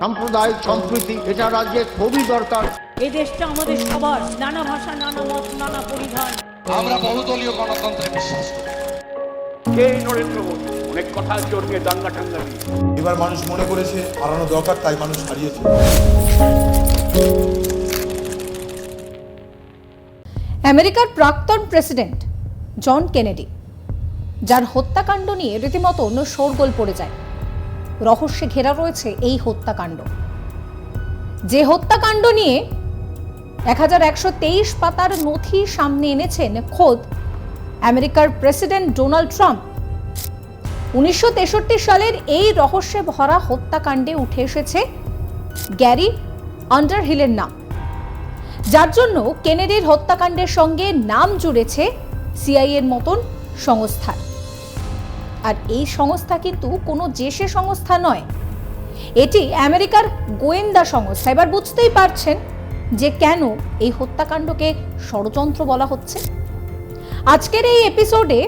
সাম্প্রদায়িক সম্প্রীতি এটা খুবই দরকার। এই দেশটা আমাদের সবার নানা ভাষা নানা মত নানা পরিধান। আমরা বহুদলীয় গণতন্ত্রে বিশ্বাস করি। নরেন্দ্র মোদী? অনেক কথা এবার মানুষ মনে করেছে হারানো দরকার তাই মানুষ হারিয়েছে। আমেরিকার প্রাক্তন প্রেসিডেন্ট জন কেনেডি যার হত্যাকাণ্ড নিয়ে রীতিমতো অন্য শোরগোল পড়ে যায়। রহস্যে ঘেরা রয়েছে এই হত্যাকাণ্ড। যে হত্যাকাণ্ড নিয়ে এক হাজার একশো তেইশ পাতার নথি সামনে এনেছেন খোদ আমেরিকার প্রেসিডেন্ট ডোনাল্ড ট্রাম্প। উনিশশো তেষট্টি সালের এই রহস্যে ভরা হত্যাকাণ্ডে উঠে এসেছে গ্যারি আন্ডারহিলের নাম। যার জন্য কেনেডির হত্যাকাণ্ডের সঙ্গে নাম জুড়েছে সিআইএর মতন সংস্থার। আর এই সংস্থা কিন্তু কোনো জেসে সংস্থা নয়। এটি আমেরিকার গোয়েন্দা সংস্থা। এবার বুঝতেই পারছেন যে কেন এই হত্যাকাণ্ডকে ষড়যন্ত্র বলা হচ্ছে। আজকের এই এপিসোডে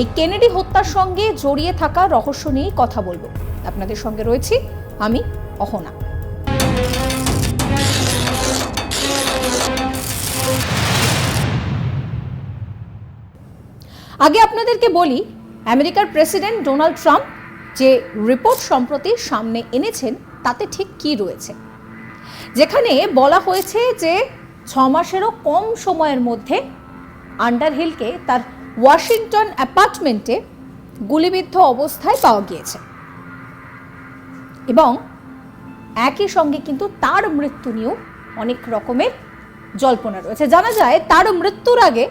এই কেনেডি হত্যার সঙ্গে জড়িয়ে থাকা রহস্য নিয়েই কথা বলব। আপনাদের সঙ্গে রয়েছি আমি অহনা। আগে আপনাদেরকে বলি আমেরিকার প্রেসিডেন্ট ডোনাল্ড ট্রাম্প যে রিপোর্ট সম্প্রতি সামনে এনেছেন, তাতে ঠিক কি রয়েছে? যেখানে বলা হয়েছে যে ছ মাসেরও কম সময়ের মধ্যে আন্ডারহিলকে তার ওয়াশিংটন অ্যাপার্টমেন্টে গুলিবিদ্ধ অবস্থায় পাওয়া গিয়েছে। এবং একই সঙ্গে কিন্তু তার মৃত্যু নিয়েও অনেক রকমের জল্পনা রয়েছে। জানা যায়, তার মৃত্যুর আগে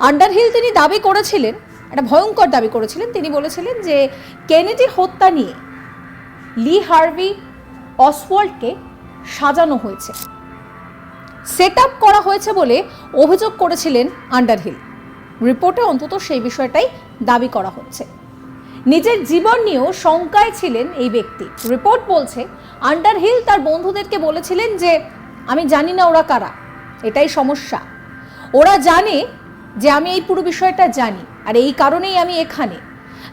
আন্ডারহিল তিনি দাবি করেছিলেন একটা ভয়ঙ্কর দাবি করেছিলেন। তিনি বলেছিলেন যে কেনেডি হত্যা নিয়ে লি হার্ভি অসওয়াল্ডকে সাজানো হয়েছে। সেট আপ করা হয়েছে বলে অভিযোগ করেছিলেন আন্ডারহিল রিপোর্টে অন্তত সেই বিষয়টাই দাবি করা হচ্ছে। নিজের জীবন নিয়েও শঙ্কায় ছিলেন এই ব্যক্তি। রিপোর্ট বলছে আন্ডারহিল তার বন্ধুদেরকে বলেছিলেন যে, আমি জানি না ওরা কারা। এটাই সমস্যা। ওরা জানে যে আমি এই পুরো বিষয়টা জানি আর এই কারণেই আমি এখানে।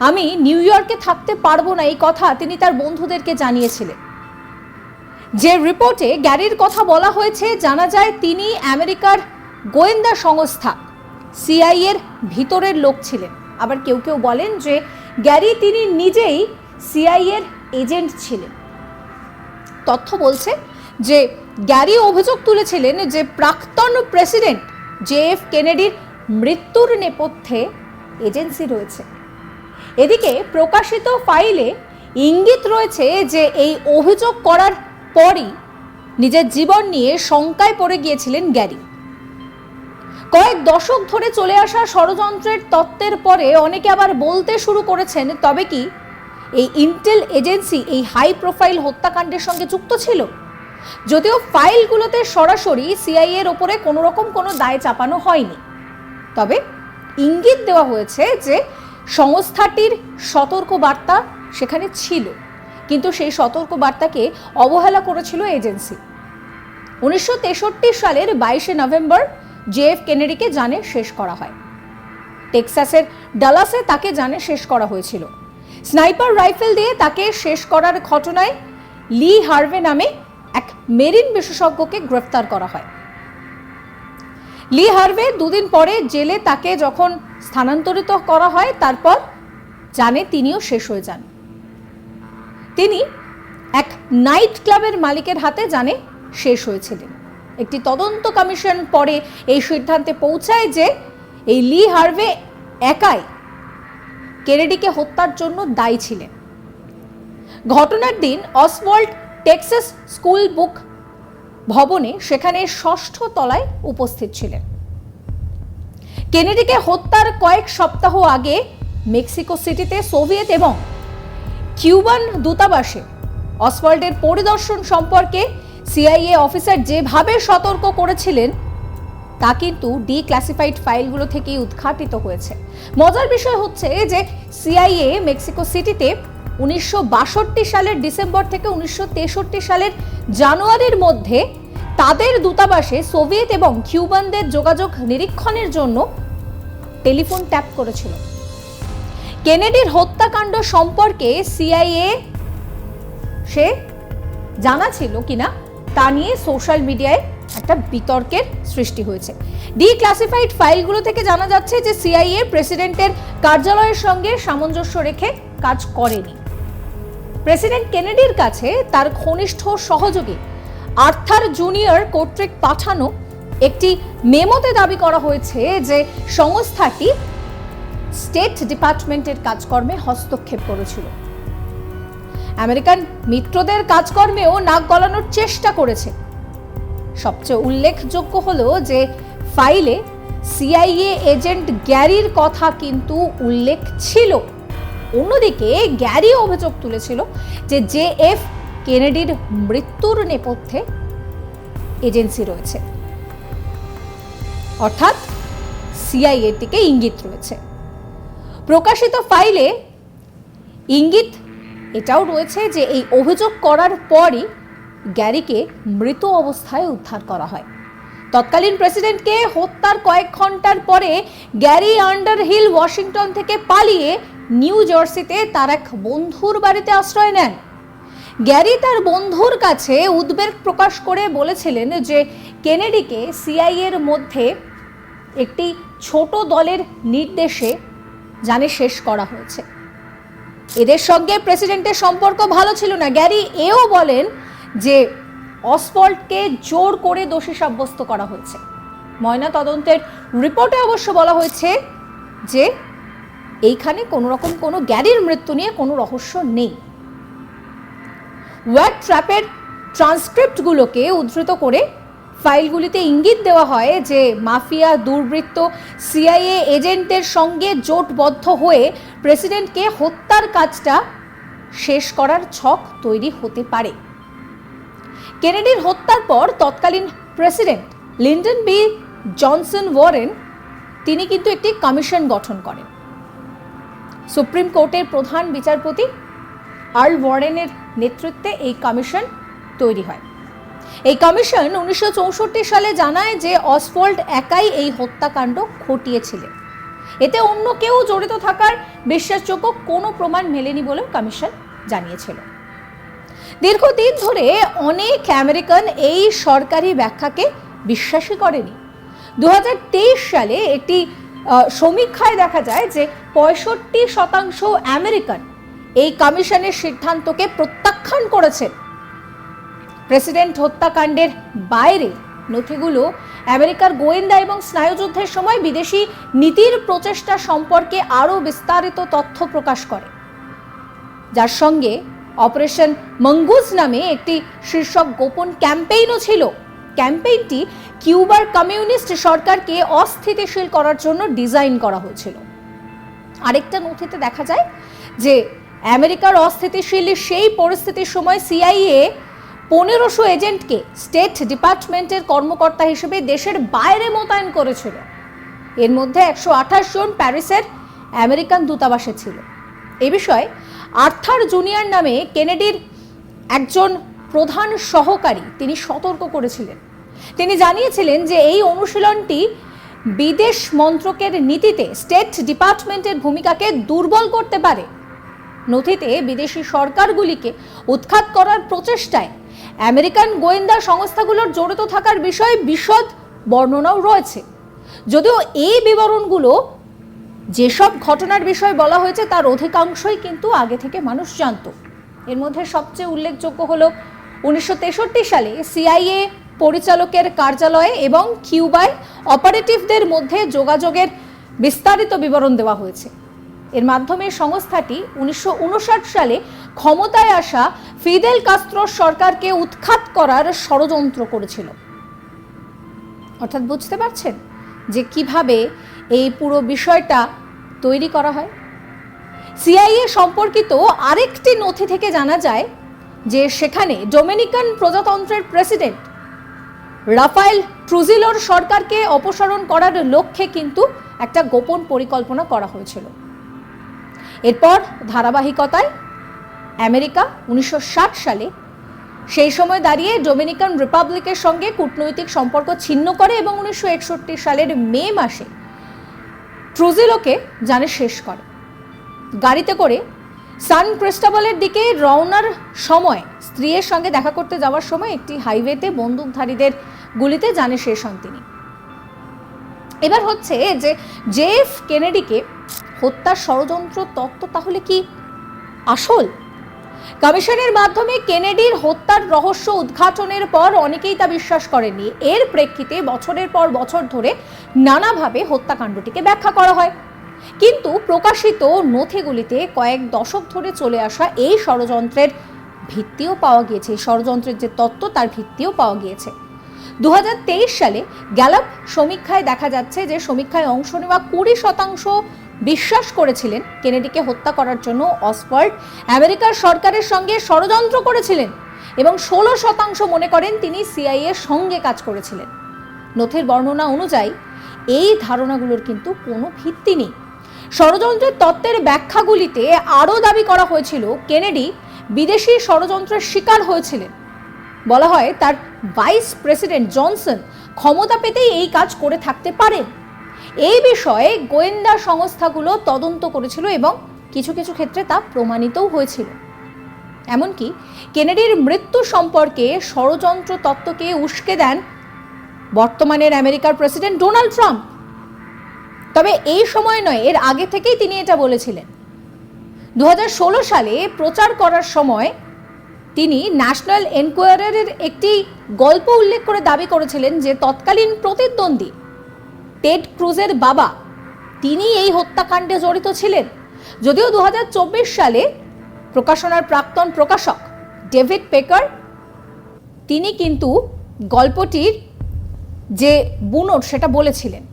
আমি নিউ ইয়র্কে থাকতে পারব না এই কথা তিনি তার বন্ধুদেরকে জানিয়েছিলেন। যে রিপোর্টে গ্যারির কথা বলা হয়েছে, জানা যায় তিনি আমেরিকার গোয়েন্দা সংস্থা সিআইএর ভিতরের লোক ছিলেন। আবার কেউ কেউ বলেন যে গ্যারি তিনি নিজেই সিআইএর এজেন্ট ছিলেন। তথ্য বলছে যে গ্যারি অভিযোগ তুলেছিলেন যে প্রাক্তন প্রেসিডেন্ট জে এফ কেনেডির মৃত্যুর নেপথ্যে এজেন্সি রয়েছে। এদিকে প্রকাশিত ফাইলে ইঙ্গিত রয়েছে যে এই অভিযোগ করার পরই নিজের জীবন নিয়ে শঙ্কায় পড়ে গিয়েছিলেন গ্যারি। কয়েক দশক ধরে চলে আসা ষড়যন্ত্রের তত্ত্বের পরে অনেকে আবার বলতে শুরু করেছেন, তবে কি এই ইন্টেল এজেন্সি এই হাই প্রোফাইল হত্যাকাণ্ডের সঙ্গে যুক্ত ছিল? যদিও ফাইলগুলোতে সরাসরি সিআইএ এর ওপরে কোনো রকম কোনো দায় চাপানো হয়নি। তবে ইঙ্গিত দেওয়া হয়েছে যে সংস্থাটির সতর্ক বার্তা সেখানে ছিল, কিন্তু সেই সতর্ক বার্তাকে অবহেলা করেছিল এজেন্সি। উনিশশো তেষট্টি সালের বাইশে নভেম্বর জেএফ কেনেডিকে জানে শেষ করা হয়। টেক্সাসের ডালাসে তাকে জানে শেষ করা হয়েছিল। স্নাইপার রাইফেল দিয়ে তাকে শেষ করার ঘটনায় লি হার্ভে নামে এক মেরিন বিশেষজ্ঞকে গ্রেফতার করা হয়। লি হার্ভে দুদিন পরে জেলে তাকে যখন স্থানান্তরিত করা হয়, তারপর জানে তিনিও শেষ হয়ে যান। তিনি এক নাইট ক্লাবের মালিকের হাতে জানে শেষ হয়েছিলেন। একটি তদন্ত কমিশন পরে এই সিদ্ধান্তে পৌঁছায় যে এই লি হার্ভে একাই কেনেডিকে হত্যার জন্য দায়ী ছিলেন। ঘটনার দিন অসওয়াল্ড টেক্সাস স্কুল বুক ভবনে সেখানে ষষ্ঠ তলায় উপস্থিত ছিলেন। কেনেডিকে হত্যার কয়েক সপ্তাহ আগে মেক্সিকো সিটিতে সোভিয়েত এবং কিউবান দূতাবাসে অসওয়াল্ডের পরিদর্শন সম্পর্কে সিআইএ অফিসার যেভাবে সতর্ক করেছিলেন, তা কিন্তু ডিক্লাসিফাইড ফাইলগুলো থেকেই উদ্ঘাটিত হয়েছে। মজার বিষয় হচ্ছে যে সিআইএ মেক্সিকো সিটিতে উনিশশো বাষট্টি সালের ডিসেম্বর থেকে উনিশশো তেষট্টি সালের জানুয়ারির মধ্যে তাদের দূতাবাসে সোভিয়েত এবং কিউবানদের যোগাযোগ নিরীক্ষণের জন্য টেলিফোন ট্যাপ করেছিল। কেনেডির হত্যাকাণ্ড সম্পর্কে সিআইএ সে জানা ছিল কিনা তা নিয়ে সোশ্যাল মিডিয়ায় একটা বিতর্কের সৃষ্টি হয়েছে। ডিক্লাসিফাইড ফাইলগুলো থেকে জানা যাচ্ছে যে সিআইএ প্রেসিডেন্টের কার্যালয়ের সঙ্গে সামঞ্জস্য রেখে কাজ করেনি। প্রেসিডেন্ট কেনেডির কাছে তার ঘনিষ্ঠ সহযোগী আর্থার জুনিয়র কর্তৃক পাঠানো একটি মেমোতে দাবি করা হয়েছে যে সংস্থাটি স্টেট ডিপার্টমেন্টের কাজকর্মে হস্তক্ষেপ করেছিল। আমেরিকান মিত্রদের কাজকর্মেও নাক গলানোর চেষ্টা করেছে। সবচেয়ে উল্লেখযোগ্য হলো যে ফাইলে সিআইএ এজেন্ট গ্যারির কথা কিন্তু উল্লেখ ছিল। অন্যদিকে গ্যারি অভিযোগ তুলেছিল যে জে এফ কেনেডির মৃত্যুর নেপথ্যে এজেন্সি রয়েছে। অর্থাৎ সিআইএর দিকে ইঙ্গিত রয়েছে। প্রকাশিত ফাইলে ইঙ্গিত এটাও রয়েছে যে এই অভিযোগ করার পরই গ্যারিকে মৃত অবস্থায় উদ্ধার করা হয়। তৎকালীন প্রেসিডেন্টকে হত্যার কয়েক ঘণ্টার পরে গ্যারি আন্ডারহিল, ওয়াশিংটন থেকে পালিয়ে নিউ জার্সিতে তার এক বন্ধুর বাড়িতে আশ্রয় নেন। গ্যারি তার বন্ধুর কাছে উদ্বেগ প্রকাশ করে বলেছিলেন যে কেনেডিকে সিআইএর মধ্যে একটি ছোট দলের নির্দেশে জানে শেষ করা হয়েছে। এদের সঙ্গে প্রেসিডেন্টের সম্পর্ক ভালো ছিল না। গ্যারি এও বলেন যে অসফল্টকে জোর করে দোষী সাব্যস্ত করা হয়েছে। ময়না তদন্তের রিপোর্টে অবশ্য বলা হয়েছে যে এইখানে কোনো রকম কোনো গ্যারির মৃত্যু নিয়ে কোনো রহস্য নেই। ওয়ার্ড ট্র্যাপের ট্রান্সক্রিপ্টগুলোকে উদ্ধৃত করে ফাইলগুলিতে ইঙ্গিত দেওয়া হয় যে মাফিয়া, দুর্বৃত্ত সিআইএ এজেন্টের সঙ্গে জোটবদ্ধ হয়ে প্রেসিডেন্টকে হত্যার কাজটা শেষ করার ছক তৈরি হতে পারে। কেনেডির হত্যার পর তৎকালীন president Lyndon B Johnson Warren, তিনি কিন্তু একটি কমিশন গঠন করেন। সুপ্রিম কোর্টের প্রধান বিচারপতি আর্ল ওয়ারেনের নেতৃত্বে এই কমিশন তৈরি হয়। এই কমিশন উনিশশো চৌষট্টি সালে জানায় যে অসফোল্ড একাই এই হত্যাকাণ্ড ঘটিয়েছিলেন এতে অন্য কেউ জড়িত থাকার বিশ্বাসযোগ্য কোনো প্রমাণ মেলেনি বলে কমিশন জানিয়েছিল। দীর্ঘদিন ধরে অনেক আমেরিকান এই সরকারি ব্যাখ্যাকে বিশ্বাসই করেনি। দু হাজার তেইশ সালে একটি সমীক্ষায় দেখা যায় যে পঁয়ষট্টি শতাংশ আমেরিকান এই কমিশনের সিদ্ধান্তকে প্রত্যাখ্যান করেছেন প্রেসিডেন্ট হত্যাকাণ্ডের বাইরে নথিগুলো আমেরিকার গোয়েন্দা এবং স্নায়ুযুদ্ধের সময় বিদেশি নীতির প্রচেষ্টা সম্পর্কে আরও বিস্তারিত তথ্য প্রকাশ করে। যার সঙ্গে অপারেশন মঙ্গুজ নামে একটি শীর্ষক গোপন ক্যাম্পেইনও ছিল। ক্যাম্পেইনটি কিউবার কমিউনিস্ট সরকারকে অস্থিতিশীল করার জন্য ডিজাইন করা হয়েছিল। আরেকটা নথিতে দেখা যায় যে আমেরিকার অস্থিতিশীল সেই পরিস্থিতির সময় সিআইএ পনেরোশো এজেন্টকে স্টেট ডিপার্টমেন্টের কর্মকর্তা হিসেবে দেশের বাইরে মোতায়েন করেছিল। এর মধ্যে একশো আঠাশ জন প্যারিসের আমেরিকান দূতাবাসে ছিল। এ বিষয়ে আর্থার জুনিয়র নামে কেনেডির একজন প্রধান সহকারী তিনি সতর্ক করেছিলেন। তিনি জানিয়েছিলেন যে এই অনুশীলনটি বিদেশ মন্ত্রকের নীতিতে স্টেট ডিপার্টমেন্টের ভূমিকাকে দুর্বল করতে পারে। নথিতে বিদেশি সরকারগুলিকে উৎখাত করার প্রচেষ্টায় আমেরিকান গোয়েন্দা সংস্থাগুলোর জড়িত থাকার বিষয়ে বিশদ বর্ণনাও রয়েছে। যদিও এই বিবরণগুলো যেসব ঘটনার বিষয়ে বলা হয়েছে তার অধিকাংশই কিন্তু আগে থেকে মানুষ জানতো। এর মধ্যে সবচেয়ে উল্লেখযোগ্য হলো উনিশশো তেষট্টি সালে সিআইএ পরিচালকের কার্যালয়ে এবং কিউবায় অপারেটিভদের মধ্যে যোগাযোগের বিস্তারিত বিবরণ দেওয়া হয়েছে। এর মাধ্যমে সংস্থাটি উনিশশো উনষাট সালে ক্ষমতায় আসা ফিদেল কাস্ত্রোর সরকারকে উৎখাত করার ষড়যন্ত্র করেছিল। অর্থাৎ বুঝতে পারছেন যে কীভাবে এই পুরো বিষয়টা তৈরি করা হয়? সিআইএ সম্পর্কিত আরেকটি নথি থেকে জানা যায় যে সেখানে ডোমিনিকান প্রজাতন্ত্রের প্রেসিডেন্ট রাফায়েল ট্রুজিলোর সরকারকে অপসারণ করার লক্ষ্যে কিন্তু একটা গোপন পরিকল্পনা করা হয়েছিল। এরপর ধারাবাহিকতায় আমেরিকা উনিশশো সালে সেই সময় দাঁড়িয়ে ডোমিনিকান রিপাবলিকের সঙ্গে কূটনৈতিক সম্পর্ক ছিন্ন করে এবং উনিশশো একষট্টি সালের মে মাসে ট্রুজিলোকে জানে শেষ করে। গাড়িতে করে সান ক্রিস্টাবলের দিকে রওনার সময় স্ত্রীর সঙ্গে দেখা করতে যাওয়ার সময় একটি হাইওয়েতে বন্দুকধারীদের গুলিতে জানে শেষ হন তিনি। এবার হচ্ছে যে জেফ কেনেডিকে হত্যার ষড়যন্ত্র তত্ত্ব তাহলে কি আসল? কমিশনের মাধ্যমে কেনেডির হত্যার রহস্য উদ্ঘাটনের পর অনেকেই তা বিশ্বাস করেননি। এর প্রেক্ষিতে বছরের পর বছর ধরে নানাভাবে হত্যাকাণ্ডটিকে ব্যাখ্যা করা হয়। কিন্তু প্রকাশিত নথিগুলিতে কয়েক দশক ধরে চলে আসা এই ষড়যন্ত্রের ভিত্তিও পাওয়া গিয়েছে। ষড়যন্ত্রের যে তত্ত্ব, তার ভিত্তিও পাওয়া গিয়েছে। দু হাজার তেইশ সালে গ্যালাপ সমীক্ষায় দেখা যাচ্ছে যে সমীক্ষায় অংশ নেওয়া কুড়ি শতাংশ বিশ্বাস করেছিলেন কেনেডিকে হত্যা করার জন্য অসওয়াল্ড আমেরিকার সরকারের সঙ্গে ষড়যন্ত্র করেছিলেন এবং ষোলো শতাংশ মনে করেন তিনি সিআইএ এর সঙ্গে কাজ করেছিলেন। নথির বর্ণনা অনুযায়ী, এই ধারণাগুলোর কিন্তু কোনো ভিত্তি নেই। ষড়যন্ত্রের তত্ত্বের ব্যাখ্যাগুলিতে আরও দাবি করা হয়েছিল, কেনেডি বিদেশি ষড়যন্ত্রের শিকার হয়েছিলেন। বলা হয় তার ভাইস প্রেসিডেন্ট জনসন ক্ষমতা পেতেই এই কাজ করে থাকতে পারেন এই বিষয়ে গোয়েন্দা সংস্থাগুলো তদন্ত করেছিল এবং কিছু কিছু ক্ষেত্রে তা প্রমাণিতও হয়েছিল। এমনকি কেনেডির মৃত্যু সম্পর্কে ষড়যন্ত্র তত্ত্বকে উস্কে দেন বর্তমানের আমেরিকার প্রেসিডেন্ট ডোনাল্ড ট্রাম্প। তবে এই সময় নয়, এর আগে থেকেই তিনি এটা বলেছিলেন। দু হাজার ষোলো সালে প্রচার করার সময় তিনি ন্যাশনাল এনকোয়ারারের একটি গল্প উল্লেখ করে দাবি করেছিলেন যে তৎকালীন প্রতিদ্বন্দ্বী টেড ক্রুজের বাবা, তিনি এই হত্যাকাণ্ডে জড়িত ছিলেন। যদিও দু হাজার চব্বিশ সালে প্রকাশনার প্রাক্তন প্রকাশক ডেভিড পেকার, তিনি কিন্তু গল্পটির যে বুনট সেটা বলেছিলেন।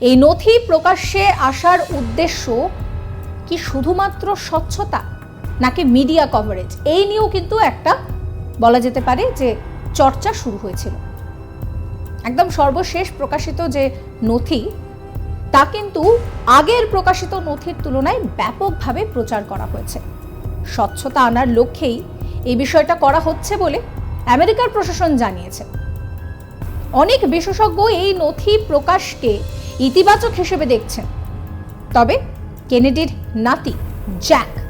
এই নথি প্রকাশ্যে আসার উদ্দেশ্য কি শুধুমাত্র স্বচ্ছতা? নাকি মিডিয়া কভারেজ এই নিয়েও কিন্তু একটা বলা যেতে পারে যে চর্চা শুরু হয়েছিল। একদম সর্বশেষ প্রকাশিত যে নথি, তা কিন্তু আগের প্রকাশিত নথির তুলনায় ব্যাপকভাবে প্রচার করা হয়েছে। স্বচ্ছতা আনার লক্ষ্যেই এই বিষয়টা করা হচ্ছে বলে আমেরিকার প্রশাসন জানিয়েছে। অনেক বিশেষজ্ঞ এই নথি প্রকাশকে ইতিবাচক হিসেবে দেখছেন। তবে কেনেডির নাতি জ্যাক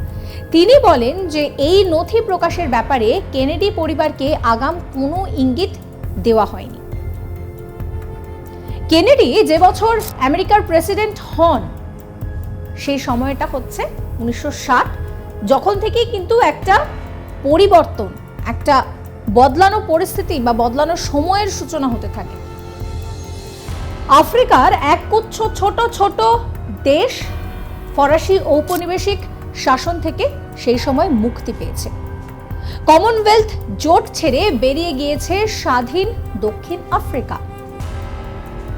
তিনি বলেন যে এই নথি প্রকাশের ব্যাপারে কেনেডি পরিবারকে আগাম কোনো ইঙ্গিত দেওয়া হয়নি। কেনেডি যে বছর আমেরিকার প্রেসিডেন্ট হন, সেই সময়টা হচ্ছে উনিশশো ষাট, যখন থেকেই কিন্তু একটা পরিবর্তন, একটা বদলানো পরিস্থিতি বা বদলানো সময়ের সূচনা হতে থাকে। আফ্রিকার এক গুচ্ছ ছোট ছোট দেশ, ফরাসি ঔপনিবেশিক শাসন থেকে সেই সময় মুক্তি পেয়েছে। কমনওয়েলথ জোট ছেড়ে বেরিয়ে গিয়েছে স্বাধীন দক্ষিণ আফ্রিকা।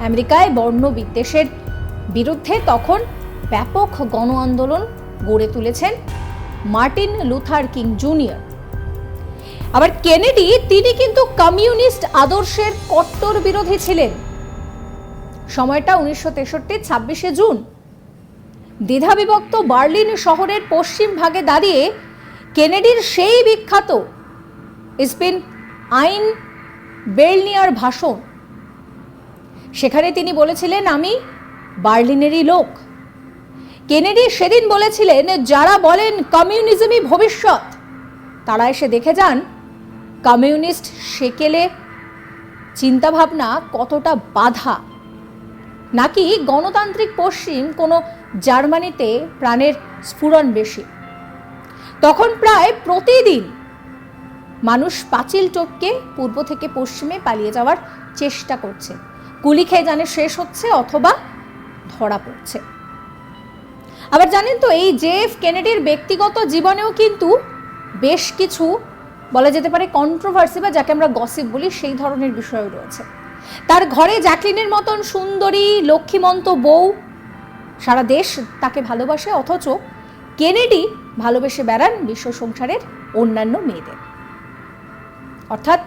আমেরিকায় বর্ণ বিদ্বেষের বিরুদ্ধে তখন ব্যাপক গণ আন্দোলন গড়ে তুলেছেন মার্টিন লুথার কিং জুনিয়র। আবার কেনেডি, তিনি কিন্তু কমিউনিস্ট আদর্শের কট্টর বিরোধী ছিলেন। সময়টা উনিশশো তেষট্টির ছাব্বিশে জুন। দ্বিধাবিভক্ত বার্লিন শহরের পশ্চিম ভাগে দাঁড়িয়ে কেনেডির সেই বিখ্যাত স্পিন আইন বেলনিয়ার ভাষণ। সেখানে তিনি বলেছিলেন, আমি বার্লিনেরই লোক। কেনেডি সেদিন বলেছিলেন, যারা বলেন কমিউনিজমই ভবিষ্যৎ তারা এসে দেখে যান কমিউনিস্ট সেকেলে চিন্তাভাবনা কতটা বাধা। নাকি গণতান্ত্রিক পশ্চিম কোনো জার্মানিতে প্রাণের স্ফুরণ বেশি। তখন প্রায় প্রতিদিন মানুষ পাঁচিল টপকে পূর্ব থেকে পশ্চিমে পালিয়ে যাওয়ার চেষ্টা করছে। গুলি খেয়ে জানে শেষ হচ্ছে অথবা ধরা পড়ছে। আবার জানেন তো, এই জেফ কেনেডির ব্যক্তিগত জীবনেও কিন্তু বেশ কিছু বলা যেতে পারে কন্ট্রোভার্সি বা যাকে আমরা গসিপ বলি সেই ধরনের বিষয়ও রয়েছে। তার ঘরে জ্যাকলিনের মতন সুন্দরী, লক্ষ্মীমন্ত বউ সারা দেশ তাকে ভালোবাসে, অথচ কেনেডি ভালোবেসে বেড়ান বিশ্ব সংসারের অন্যান্য মেয়েদের। অর্থাৎ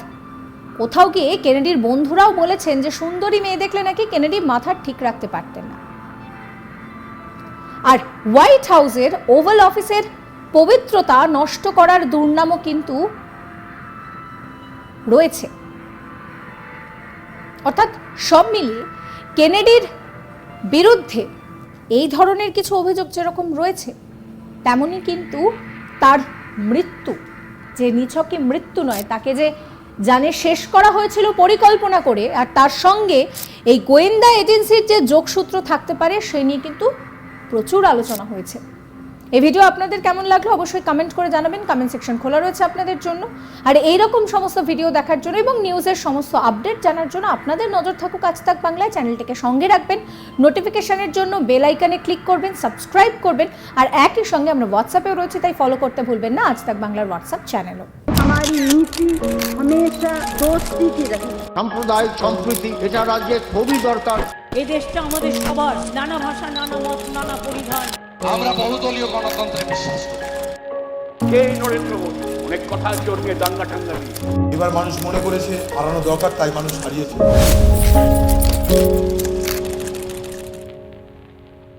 কোথাও গিয়ে কেনেডির বন্ধুরাও বলেছেন যে, সুন্দরী মেয়ে দেখলে নাকি কেনেডি মাথা ঠিক রাখতে পারতেন না। আর হোয়াইট হাউসের ওভাল অফিসের পবিত্রতা নষ্ট করার দুর্নামও কিন্তু রয়েছে। অর্থাৎ সব মিলিয়ে কেনেডির বিরুদ্ধে এই ধরনের কিছু অভিযোগ যেরকম রয়েছে, তেমনই কিন্তু তার মৃত্যু, যে নিছকে মৃত্যু নয়, তাকে যে জানে শেষ করা হয়েছিল পরিকল্পনা করে, আর তার সঙ্গে এই গোয়েন্দা এজেন্সির যে যোগসূত্র থাকতে পারে, সে নিয়ে কিন্তু প্রচুর আলোচনা হয়েছে। এই ভিডিও আপনাদের কেমন লাগল অবশ্যই কমেন্ট করে জানাবেন। কমেন্ট সেকশন খোলা রয়েছে আপনাদের জন্য। আর এইরকম সমস্ত ভিডিও দেখার জন্য এবং নিউজের সমস্ত আপডেট জানার জন্য আপনাদের নজর থাকুক আজ তাক বাংলায়। চ্যানেলটিকে সঙ্গে রাখবেন। নোটিফিকেশনের জন্য বেল আইকনে ক্লিক করবেন সাবস্ক্রাইব করবেন। আর একই সঙ্গে আমরা হোয়াটসঅ্যাপেও রয়েছে তাই ফলো করতে ভুলবেন না আজ তাক বাংলার হোয়াটসঅ্যাপ চ্যানেলও সাম্প্রদায়িক সম্প্রীতি এটা রাজ্যের খুবই দরকার। এই দেশটা আমাদের সবার। নানা ভাষা নানা মত নানা পরিধান। আমরা বহুদলীয় গণতন্ত্রে বিশ্বাস করি। কে নরেন্দ্র মোদী? অনেক কথা জন্মে দাঙ্গা টাঙ্গা দিয়ে এবার মানুষ মনে করেছে হারানো দরকার তাই মানুষ হারিয়েছে।